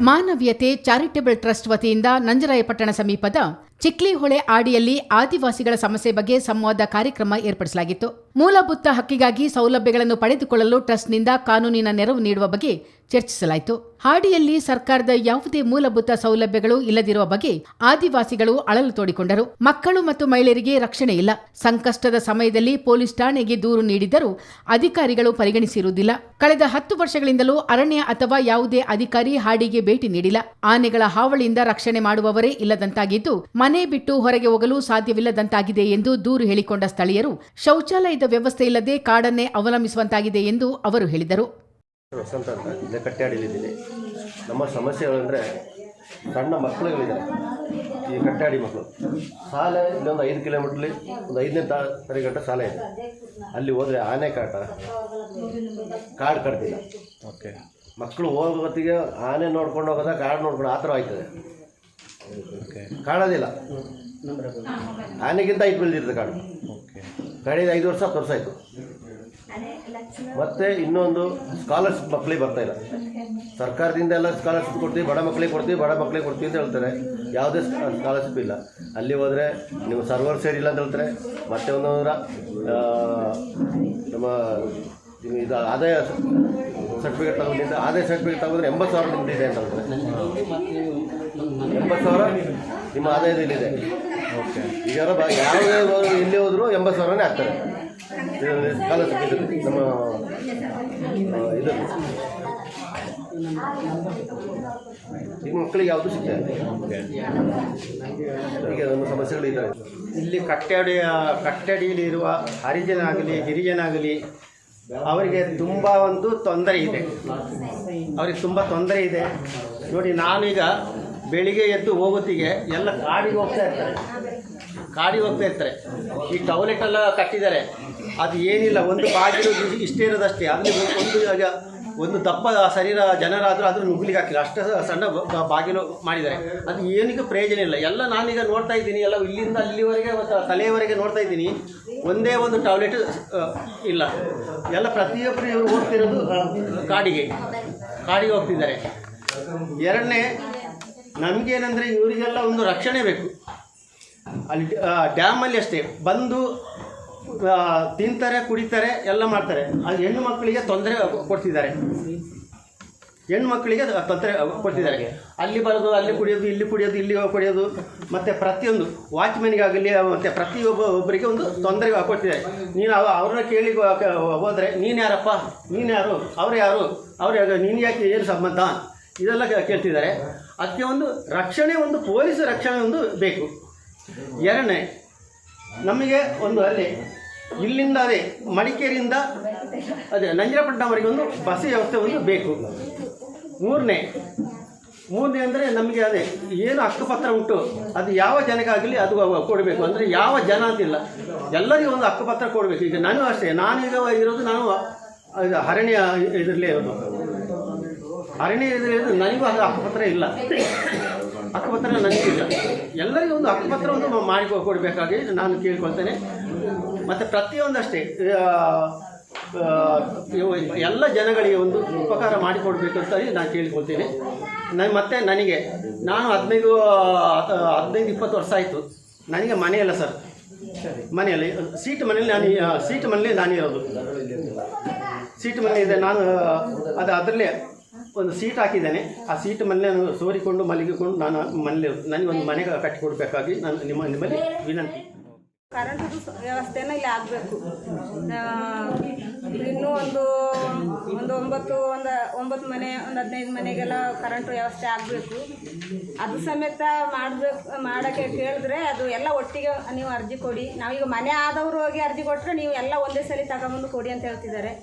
ಮಾನವೀಯತೆ charitable trust ವತಿಯಿಂದ ನಂಜರಾಯಪಟ್ಟಣ ಸಮೀಪದ ಚಿಕ್ಲಿಹೊಳೆ ಆಡಿಯಲ್ಲಿ ಆದಿವಾಸಿಗಳ ಸಮಸ್ಯೆ ಬಗ್ಗೆ ಸಂವಾದ ಕಾರ್ಯಕ್ರಮ ಏರ್ಪಡಿಸಲಾಗಿತ್ತು. ಮೂಲಭೂತ ಹಕ್ಕಿಗಾಗಿ ಸೌಲಭ್ಯಗಳನ್ನು ಪಡೆದುಕೊಳ್ಳಲು ಟ್ರಸ್ಟ್ನಿಂದ ಕಾನೂನಿನ ನೆರವು ನೀಡುವ ಬಗ್ಗೆ ಚರ್ಚಿಸಲಾಯಿತು. ಹಾಡಿಯಲ್ಲಿ ಸರ್ಕಾರದ ಯಾವುದೇ ಮೂಲಭೂತ ಸೌಲಭ್ಯಗಳು ಇಲ್ಲದಿರುವ ಬಗ್ಗೆ ಆದಿವಾಸಿಗಳು ಅಳಲು ತೋಡಿಕೊಂಡರು. ಮಕ್ಕಳು ಮತ್ತು ಮಹಿಳೆಯರಿಗೆ ರಕ್ಷಣೆ ಇಲ್ಲ. ಸಂಕಷ್ಟದ ಸಮಯದಲ್ಲಿ ಪೊಲೀಸ್ ಠಾಣೆಗೆ ದೂರು ನೀಡಿದ್ದರೂ ಅಧಿಕಾರಿಗಳು ಪರಿಗಣಿಸಿರುವುದಿಲ್ಲ. ಕಳೆದ ಹತ್ತು ವರ್ಷಗಳಿಂದಲೂ ಅರಣ್ಯ ಅಥವಾ ಯಾವುದೇ ಅಧಿಕಾರಿ ಹಾಡಿಗೆ ಭೇಟಿ ನೀಡಿಲ್ಲ. ಆನೆಗಳ ಹಾವಳಿಯಿಂದ ರಕ್ಷಣೆ ಮಾಡುವವರೇ ಇಲ್ಲದಂತಾಗಿದ್ದು ಮನೆ ಬಿಟ್ಟು ಹೊರಗೆ ಹೋಗಲು ಸಾಧ್ಯವಿಲ್ಲದಂತಾಗಿದೆ ಎಂದು ದೂರು ಹೇಳಿಕೊಂಡ ಸ್ಥಳೀಯರು ಶೌಚಾಲಯದ ವ್ಯವಸ್ಥೆ ಇಲ್ಲದೆ ಕಾಡನ್ನೇ ಅವಲಂಬಿಸುವಂತಾಗಿದೆ ಎಂದು ಅವರು ಹೇಳಿದರು. ವಸಂತ ಅಂತ ಇಲ್ಲೇ ಕಟ್ಟಾಡಿಲಿದ್ದೀನಿ ನಮ್ಮ ಸಮಸ್ಯೆಗಳಂದರೆ ಸಣ್ಣ ಮಕ್ಕಳುಗಳಿದ್ದಾರೆ ಈ ಕಟ್ಟಾಡಿ ಮಕ್ಕಳು. ಶಾಲೆ ಇಲ್ಲೊಂದು ಐದು ಕಿಲೋಮೀಟ್ರಲ್ಲಿ ಒಂದು ಐದನೇ ತಾ ಗಂಟೆ ಶಾಲೆ ಇದೆ. ಅಲ್ಲಿ ಹೋದರೆ ಆನೆ ಕಾಟ ಕಾಡು ಕಟ್ತಿಲ್ಲ ಓಕೆ. ಮಕ್ಕಳು ಹೋಗೋ ಹೊತ್ತಿಗೆ ಆನೆ ನೋಡ್ಕೊಂಡು ಹೋಗೋದ ಕಾಡು ನೋಡ್ಕೊಂಡು ಆ ಥರ ಆಯ್ತದೆ. ಓಕೆ ಕಾಣೋದಿಲ್ಲ. ಆನೆಗಿಂತ ಐದು ಬೆಳೆದಿರ್ತದೆ ಕಾಡು. ಓಕೆ ಕಳೆದ ಐದು ವರ್ಷ ಹತ್ತು ವರ್ಷ ಆಯಿತು. ಮತ್ತು ಇನ್ನೊಂದು ಸ್ಕಾಲರ್ಶಿಪ್ ಮಕ್ಕಳಿಗೆ ಬರ್ತಾ ಇಲ್ಲ. ಸರ್ಕಾರದಿಂದ ಎಲ್ಲ ಸ್ಕಾಲರ್ಶಿಪ್ ಕೊಡ್ತೀವಿ ಬಡ ಮಕ್ಕಳಿಗೆ ಕೊಡ್ತೀವಿ ಬಡ ಮಕ್ಕಳಿಗೆ ಕೊಡ್ತೀವಿ ಅಂತ ಹೇಳ್ತಾರೆ. ಯಾವುದೇ ಸ್ಕಾಲರ್ಶಿಪ್ ಇಲ್ಲ. ಅಲ್ಲಿ ಹೋದರೆ ನೀವು ಸರ್ವರ್ ಸೇರಿಲ್ಲ ಅಂತ ಹೇಳ್ತಾರೆ. ಮತ್ತೆ ಒಂದೊಂದರ ನಮ್ಮ ಇದು ಇದು ಆದಾಯ ಸರ್ಟಿಫಿಕೇಟ್ ತಗೊಂಡಿದ್ದ. ಆದಾಯ ಸರ್ಟಿಫಿಕೇಟ್ ತಗೊಂಡ್ರೆ ಎಂಬತ್ತು ಸಾವಿರ ನಿಮ್ಮದಿದೆ ಇದೆ ಅಂತ ಅಂದರೆ ಎಂಬತ್ತು ಸಾವಿರ ನಿಮ್ಮ ಆದಾಯದಲ್ಲಿದೆ ಓಕೆ. ಈಗ ಯಾವುದೇ ಹೋದ್ರು ಎಲ್ಲಿ ಹೋದ್ರು ಎಂಬತ್ತು ಸಾವಿರನೇ ಆಗ್ತಾರೆ ಸ್ಕಾಲರ್ಶಿಪ್ ಇದು ನಮ್ಮ ಇದು. ಈಗ ಮಕ್ಕಳಿಗೆ ಯಾವುದು ಸಿಗ್ತಾ ಇದೆ ಈಗ ನಮ್ಮ ಸಮಸ್ಯೆಗಳು ಇದ್ದಾವೆ. ಇಲ್ಲಿ ಕಟ್ಟಡಿ ಕಟ್ಟಡಿಯಲ್ಲಿ ಇರುವ ಹರಿಜನ ಆಗಲಿ ಗಿರಿಜನ ಆಗಲಿ ಅವರಿಗೆ ತುಂಬ ಒಂದು ತೊಂದರೆ ಇದೆ. ಅವರಿಗೆ ತುಂಬ ತೊಂದರೆ ಇದೆ. ನೋಡಿ, ನಾನೀಗ ಬೆಳಿಗ್ಗೆ ಎದ್ದು ಹೋಗೋತ್ತಿಗೆ ಎಲ್ಲ ಕಾಡಿಗೆ ಹೋಗ್ತಾ ಇರ್ತಾರೆ. ಕಾಡಿಗೆ ಹೋಗ್ತಾ ಇರ್ತಾರೆ. ಈ ಟಾಯ್ಲೆಟ್ ಎಲ್ಲ ಕಟ್ಟಿದ್ದಾರೆ. ಅದು ಏನಿಲ್ಲ, ಒಂದು ಬಾಗಿಲು ಇಷ್ಟೇ ಇರೋದಷ್ಟೇ ಅಲ್ಲಿ ಒಂದು ಒಂದು ದಪ್ಪ ಶರೀರ ಜನರಾದರೂ ಅದನ್ನು ನುಗ್ಲಿಕ್ಕೆ ಹಾಕಿಲ್ಲ. ಅಷ್ಟು ಸಣ್ಣ ಬಾಗಿಲು ಮಾಡಿದ್ದಾರೆ. ಅದು ಏನಕ್ಕೆ ಪ್ರಯೋಜನ ಇಲ್ಲ. ಎಲ್ಲ ನಾನೀಗ ನೋಡ್ತಾ ಇದ್ದೀನಿ. ಎಲ್ಲ ಇಲ್ಲಿಂದ ಅಲ್ಲಿವರೆಗೆ ತಲೆಯವರೆಗೆ ನೋಡ್ತಾ ಇದ್ದೀನಿ. ಒಂದೇ ಒಂದು ಟಾಯ್ಲೆಟ್ ಇಲ್ಲ. ಎಲ್ಲ ಪ್ರತಿಯೊಬ್ಬರು ಇವರು ಹೋಗ್ತಿರೋದು ಕಾಡಿಗೆ. ಕಾಡಿಗೆ ಹೋಗ್ತಿದ್ದಾರೆ. ಎರಡನೇ, ನಮಗೇನೆಂದರೆ ಇವರಿಗೆಲ್ಲ ಒಂದು ರಕ್ಷಣೆ ಬೇಕು. ಅಲ್ಲಿ ಡ್ಯಾಮಲ್ಲಿ ಅಷ್ಟೇ. ಬಂದು ತಿಂತಾರೆ, ಕುಡಿತಾರೆ, ಎಲ್ಲ ಮಾಡ್ತಾರೆ. ಅದು ಹೆಣ್ಣು ಮಕ್ಕಳಿಗೆ ತೊಂದರೆ ಕೊಡ್ತಿದ್ದಾರೆ. ಹೆಣ್ಣು ಮಕ್ಕಳಿಗೆ ತೊಂದರೆ ಕೊಡ್ತಿದ್ದಾರೆ. ಅಲ್ಲಿ ಬರೋದು, ಅಲ್ಲಿ ಕುಡಿಯೋದು, ಇಲ್ಲಿ ಕುಡಿಯೋದು ಇಲ್ಲಿ ಕುಡಿಯೋದು, ಮತ್ತು ಪ್ರತಿಯೊಂದು ವಾಚ್ಮೆನ್ಗಾಗಲಿ ಮತ್ತು ಪ್ರತಿಯೊಬ್ಬ ಒಬ್ಬರಿಗೆ ಒಂದು ತೊಂದರೆ ಕೊಡ್ತಿದ್ದಾರೆ. ನೀನು ಅವ ಅವ್ರನ್ನ ಕೇಳಿ ಹೋದರೆ, ನೀನು ಯಾರಪ್ಪ? ನೀನು ಯಾರು? ಅವ್ರು ಯಾರು? ಅವ್ರು ಯಾರು? ನೀನು ಯಾಕೆ ಏನು ಸಂಬಂಧ? ಇದೆಲ್ಲ ಕೇಳ್ತಿದ್ದಾರೆ. ಅದಕ್ಕೆ ಒಂದು ರಕ್ಷಣೆ, ಒಂದು ಪೊಲೀಸ್ ರಕ್ಷಣೆ ಒಂದು ಬೇಕು. ಎರಡನೇ, ನಮಗೆ ಒಂದು ಅಲ್ಲಿ ಇಲ್ಲಿಂದ ಅದೇ ಮಡಿಕೇರಿಯಿಂದ ಅದೇ ನಂಜನಪಟ್ಟಣವರೆಗೆ ಒಂದು ಬಸ್ ವ್ಯವಸ್ಥೆ ಒಂದು ಬೇಕು. ಮೂರನೇ ಮೂರನೇ ಅಂದರೆ ನಮಗೆ ಅದೇ ಏನು ಹಕ್ಕುಪತ್ರ ಉಂಟು, ಅದು ಯಾವ ಜನಕ್ಕಾಗಲಿ ಅದು ಕೊಡಬೇಕು. ಅಂದರೆ ಯಾವ ಜನ ಅಂತಿಲ್ಲ, ಎಲ್ಲರಿಗೂ ಒಂದು ಹಕ್ಕುಪತ್ರ ಕೊಡಬೇಕು. ಈಗ ನಾನು ಅಷ್ಟೇ, ನಾನೀಗ ಇರೋದು ನಾನು, ಇದು ಅರಣ್ಯ ಇದರಲ್ಲೇ ಇರೋದು. ಅರಣ್ಯ ಇದರಲ್ಲಿ ನನಗೂ ಅದು ಹಕ್ಕುಪತ್ರ ಇಲ್ಲ. ಹಕ್ಕುಪತ್ರ ನನಗಿಲ್ಲ ಎಲ್ಲರಿಗೂ ಒಂದು ಹಕ್ಕುಪತ್ರ ಒಂದು ಮಾಡಿ ಕೊಡಬೇಕಾಗಿ ನಾನು ಕೇಳ್ಕೊಳ್ತೇನೆ. ಮತ್ತು ಪ್ರತಿಯೊಂದಷ್ಟೇ ಎಲ್ಲ ಜನಗಳಿಗೆ ಒಂದು ಉಪಕಾರ ಮಾಡಿಕೊಡ್ಬೇಕು ಅಂತ ನಾನು ಕೇಳಿಕೊಳ್ತೇನೆ. ನಾನು ಮತ್ತೆ ನನಗೆ, ನಾನು ಹದಿನೈದು ಹದಿನೈದು, ಇಪ್ಪತ್ತು ವರ್ಷ ಆಯಿತು. ನನಗೆ ಮನೆಯಲ್ಲ ಸರ್. ಮನೆಯಲ್ಲಿ, ಸೀಟ್ ಮನೆಯಲ್ಲಿ ನಾನು ಸೀಟ್ ಮನೆಯಲ್ಲಿ ನಾನು ಇರೋದು. ಸೀಟ್ ಮನೆ ಇದೆ, ನಾನು, ಅದು ಅದರಲ್ಲೇ ಒಂದು ಸೀಟ್ ಹಾಕಿದ್ದೇನೆ. ಆ ಸೀಟ್ ಮನೇಲಿ ನಾನು ಸೋರಿಕೊಂಡು ಮಲಗಿಕೊಂಡು ನಾನು ಮನೇಲಿ ನನಗೆ ಒಂದು ಮನೆ ಕಟ್ಟಿಕೊಡ್ಬೇಕಾಗಿ ನಾನು ನಿಮ್ಮ, ನಿಮ್ಮಲ್ಲಿ ವಿನಂತಿ. ಕರೆಂಟದು ವ್ಯವಸ್ಥೆನ ಇಲ್ಲಿ ಆಗಬೇಕು. ಇನ್ನೂ ಒಂದು ಒಂದು ಒಂಬತ್ತು ಒಂದು, ಒಂಬತ್ತು ಮನೆ, ಒಂದು ಹದಿನೈದು ಮನೆಗೆಲ್ಲ ಕರೆಂಟ್ ವ್ಯವಸ್ಥೆ ಆಗಬೇಕು. ಅದು ಸಮೇತ ಮಾಡಬೇಕು, ಮಾಡೋಕ್ಕೆ ಕೇಳಿದ್ರೆ ಅದು ಎಲ್ಲ ಒಟ್ಟಿಗೆ ನೀವು ಅರ್ಜಿ ಕೊಡಿ. ನಾವೀಗ ಮನೆ ಆದವರು ಹೋಗಿ ಅರ್ಜಿ ಕೊಟ್ಟರೆ ನೀವು ಎಲ್ಲ ಒಂದೇ ಸಲ ತಗೊಂಬಂದು ಕೊಡಿ ಅಂತ ಹೇಳ್ತಿದ್ದಾರೆ.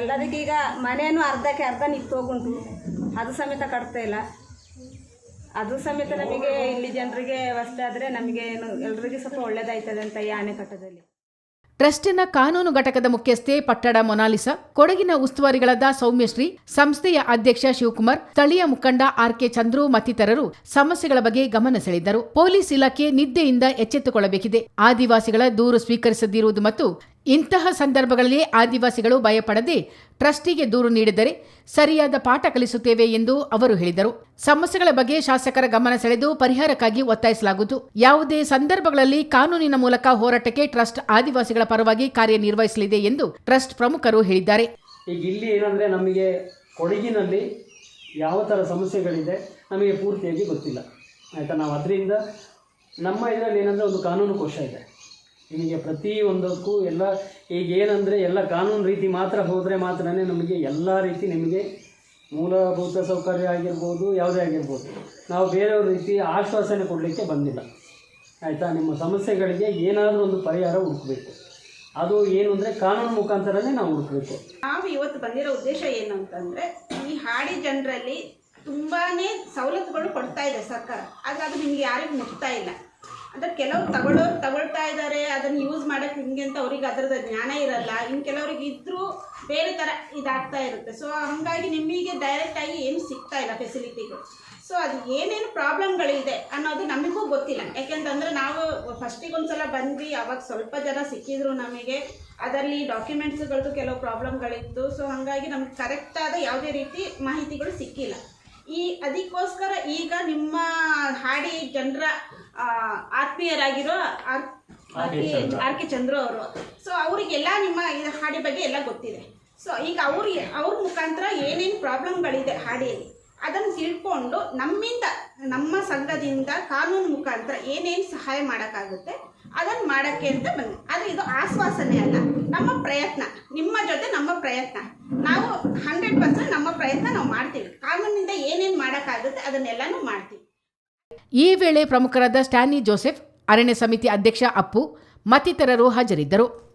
ಎಲ್ಲದಕ್ಕೀಗ ಮನೆಯೂ ಅರ್ಧಕ್ಕೆ ಅರ್ಧ ನಿಂತು ಅದು ಸಮೇತ ಕಟ್ತಾ ಇಲ್ಲ. ಅದು ಸಮೇತ ನಮಗೆ ಇಲ್ಲಿ ಜನರಿಗೆ ವ್ಯವಸ್ಥೆ ಆದರೆ ನಮಗೆ ಏನು ಸ್ವಲ್ಪ ಒಳ್ಳೇದಾಯ್ತದೆ ಅಂತ ಈ ಅಣೆಕಟ್ಟದಲ್ಲಿ ಟ್ರಸ್ಟಿನ ಕಾನೂನು ಘಟಕದ ಮುಖ್ಯಸ್ಥೆ ಪಟ್ಟಡ ಮೊನಾಲಿಸ, ಕೊಡಗಿನ ಉಸ್ತುವಾರಿಗಳಾದ ಸೌಮ್ಯಶ್ರೀ, ಸಂಸ್ಥೆಯ ಅಧ್ಯಕ್ಷ ಶಿವಕುಮಾರ್, ಸ್ಥಳೀಯ ಮುಖಂಡ ಆರ್ಕೆ ಚಂದ್ರು ಮತ್ತಿತರರು ಸಮಸ್ಯೆಗಳ ಬಗ್ಗೆ ಗಮನ ಸೆಳೆದರು. ಪೊಲೀಸ್ ಇಲಾಖೆ ನಿದ್ದೆಯಿಂದ ಎಚ್ಚೆತ್ತುಕೊಳ್ಳಬೇಕಿದೆ. ಆದಿವಾಸಿಗಳ ದೂರು ಸ್ವೀಕರಿಸದಿರುವುದು ಮತ್ತು ಇಂತಹ ಸಂದರ್ಭಗಳಲ್ಲಿ ಆದಿವಾಸಿಗಳು ಭಯಪಡದೆ ಟ್ರಸ್ಟಿಗೆ ದೂರು ನೀಡಿದರೆ ಸರಿಯಾದ ಪಾಠ ಕಲಿಸುತ್ತೇವೆ ಎಂದು ಅವರು ಹೇಳಿದರು. ಸಮಸ್ಯೆಗಳ ಬಗ್ಗೆ ಶಾಸಕರ ಗಮನ ಸೆಳೆದು ಪರಿಹಾರಕ್ಕಾಗಿ ಒತ್ತಾಯಿಸಲಾಗುವುದು. ಯಾವುದೇ ಸಂದರ್ಭಗಳಲ್ಲಿ ಕಾನೂನಿನ ಮೂಲಕ ಹೋರಾಟಕ್ಕೆ ಟ್ರಸ್ಟ್ ಆದಿವಾಸಿಗಳ ಪರವಾಗಿ ಕಾರ್ಯನಿರ್ವಹಿಸಲಿದೆ ಎಂದು ಟ್ರಸ್ಟ್ ಪ್ರಮುಖರು ಹೇಳಿದ್ದಾರೆ. ಇಲ್ಲಿ ಏನಂದ್ರೆ ನಮಗೆ ಕೊಡಗಿನಲ್ಲಿ ಯಾವ ಸಮಸ್ಯೆಗಳಿದೆ ನಮಗೆ ಪೂರ್ತಿಯಾಗಿ ಗೊತ್ತಿಲ್ಲ. ಆಯಿತಾ? ನಾವು ಅದರಿಂದ ನಮ್ಮ ಇದರಲ್ಲಿ ಏನಂದರೆ ಒಂದು ಕಾನೂನು ಕೋಶ ಇದೆ. ನಿಮಗೆ ಪ್ರತಿ ಒಂದಕ್ಕೂ ಎಲ್ಲ ಈಗ ಏನಂದರೆ ಎಲ್ಲ ಕಾನೂನು ರೀತಿ ಮಾತ್ರ ಹೋದರೆ ಮಾತ್ರನೇ ನಮಗೆ ಎಲ್ಲ ರೀತಿ ನಿಮಗೆ ಮೂಲಭೂತ ಸೌಕರ್ಯ ಆಗಿರ್ಬೋದು, ಯಾವುದೇ ಆಗಿರ್ಬೋದು. ನಾವು ಬೇರೆಯವ್ರ ರೀತಿ ಆಶ್ವಾಸನೆ ಕೊಡಲಿಕ್ಕೆ ಬಂದಿಲ್ಲ. ಆಯಿತಾ? ನಿಮ್ಮ ಸಮಸ್ಯೆಗಳಿಗೆ ಏನಾದರೂ ಒಂದು ಪರಿಹಾರ ಹುಡುಕಬೇಕು. ಅದು ಏನು ಅಂದರೆ ಕಾನೂನು ಮುಖಾಂತರನೇ ನಾವು ಹುಡುಕಬೇಕು. ನಾವು ಇವತ್ತು ಬಂದಿರೋ ಉದ್ದೇಶ ಏನು ಅಂತಂದರೆ, ಈ ಹಾಡಿ ಜನರಲ್ಲಿ ತುಂಬಾ ಸವಲತ್ತುಗಳು ಕೊಡ್ತಾ ಇದೆ ಸರ್ಕಾರ. ಆದರೆ ಅದು ನಿಮ್ಗೆ ಯಾರಿಗೂ ಮುಟ್ತಾ ಇಲ್ಲ. ಕೆಲವ್ರು ತಗೊಳ್ಳೋರು ತಗೊಳ್ತಾ ಇದ್ದಾರೆ ಅದನ್ನ ಯೂಸ್ ಮಾಡಕ್ಕೆ ಹಿಂಗೆ ಅಂತ ಅವ್ರಿಗೆ ಅದರದ ಜ್ಞಾನ ಇರಲ್ಲ. ಇನ್ನು ಕೆಲವ್ರಿಗೆ ಇದ್ದರೂ ಬೇರೆ ಥರ ಇದಾಗ್ತಾ ಇರುತ್ತೆ. ಸೊ ಹಾಗಾಗಿ ನಿಮಗೆ ಡೈರೆಕ್ಟ್ ಆಗಿ ಏನು ಸಿಗ್ತಾ ಇಲ್ಲ ಫೆಸಿಲಿಟಿಗಳು ಸೊ ಅದು ಏನೇನು ಪ್ರಾಬ್ಲಮ್ಗಳಿದೆ ಅನ್ನೋದು ನಮಗೂ ಗೊತ್ತಿಲ್ಲ. ಯಾಕೆಂತಂದ್ರೆ ನಾವು ಫಸ್ಟಿಗೆ ಒಂದ್ಸಲ ಬಂದ್ವಿ, ಅವಾಗ ಸ್ವಲ್ಪ ಜನ ಸಿಕ್ಕಿದ್ರು ನಮಗೆ. ಅದರಲ್ಲಿ ಡಾಕ್ಯುಮೆಂಟ್ಸ್ಗಳದ್ದು ಕೆಲವು ಪ್ರಾಬ್ಲಮ್ಗಳಿತ್ತು ಸೊ ಹಾಗಾಗಿ ನಮ್ಗೆ ಕರೆಕ್ಟಾದ ಯಾವುದೇ ರೀತಿ ಮಾಹಿತಿಗಳು ಸಿಕ್ಕಿಲ್ಲ. ಈ ಅದಕ್ಕೋಸ್ಕರ ಈಗ ನಿಮ್ಮ ಹಾಡಿ ಜನರ ಆತ್ಮೀಯರಾಗಿರೋ ಆರ್ ಆರ್ ಕೆ ಚಂದ್ರ. ಅವರು. ಸೊ ಅವರಿಗೆಲ್ಲ ನಿಮ್ಮ ಹಾಡಿ ಬಗ್ಗೆ ಎಲ್ಲ ಗೊತ್ತಿದೆ. ಸೊ ಈಗ ಅವ್ರಿಗೆ ಅವ್ರ ಮುಖಾಂತರ ಏನೇನು ಪ್ರಾಬ್ಲಮ್ಗಳಿದೆ ಹಾಡಿಯಲ್ಲಿ ಅದನ್ನು ತಿಳ್ಕೊಂಡು ನಮ್ಮಿಂದ ನಮ್ಮ ಸಂಘದಿಂದ ಕಾನೂನು ಮುಖಾಂತರ ಏನೇನು ಸಹಾಯ ಮಾಡೋಕ್ಕಾಗುತ್ತೆ ಅದನ್ನು ಮಾಡೋಕ್ಕೆ ಅಂತ ಬಂದೆ ಆದರೆ ಇದು ಆಶ್ವಾಸನೆ ಅಲ್ಲ. ನಮ್ಮ ಪ್ರಯತ್ನ ನಿಮ್ಮ ಜೊತೆ ನಮ್ಮ ಪ್ರಯತ್ನ. ನಾವು ಹಂಡ್ರೆಡ್ ಪರ್ಸೆಂಟ್ ನಮ್ಮ ಪ್ರಯತ್ನ ನಾವು ಮಾಡ್ತೀವಿ. ಕಾನೂನಿಂದ ಏನೇನು ಮಾಡೋಕ್ಕಾಗುತ್ತೆ ಅದನ್ನೆಲ್ಲನೂ ಮಾಡ್ತೀವಿ. ಈ ವೇಳೆ ಪ್ರಮುಖರಾದ ಸ್ಟ್ಯಾನಿ ಜೋಸೆಫ್ ಅರಣ್ಯ ಸಮಿತಿ ಅಧ್ಯಕ್ಷ ಅಪ್ಪು ಮತ್ತಿತರರು ಹಾಜರಿದ್ದರು.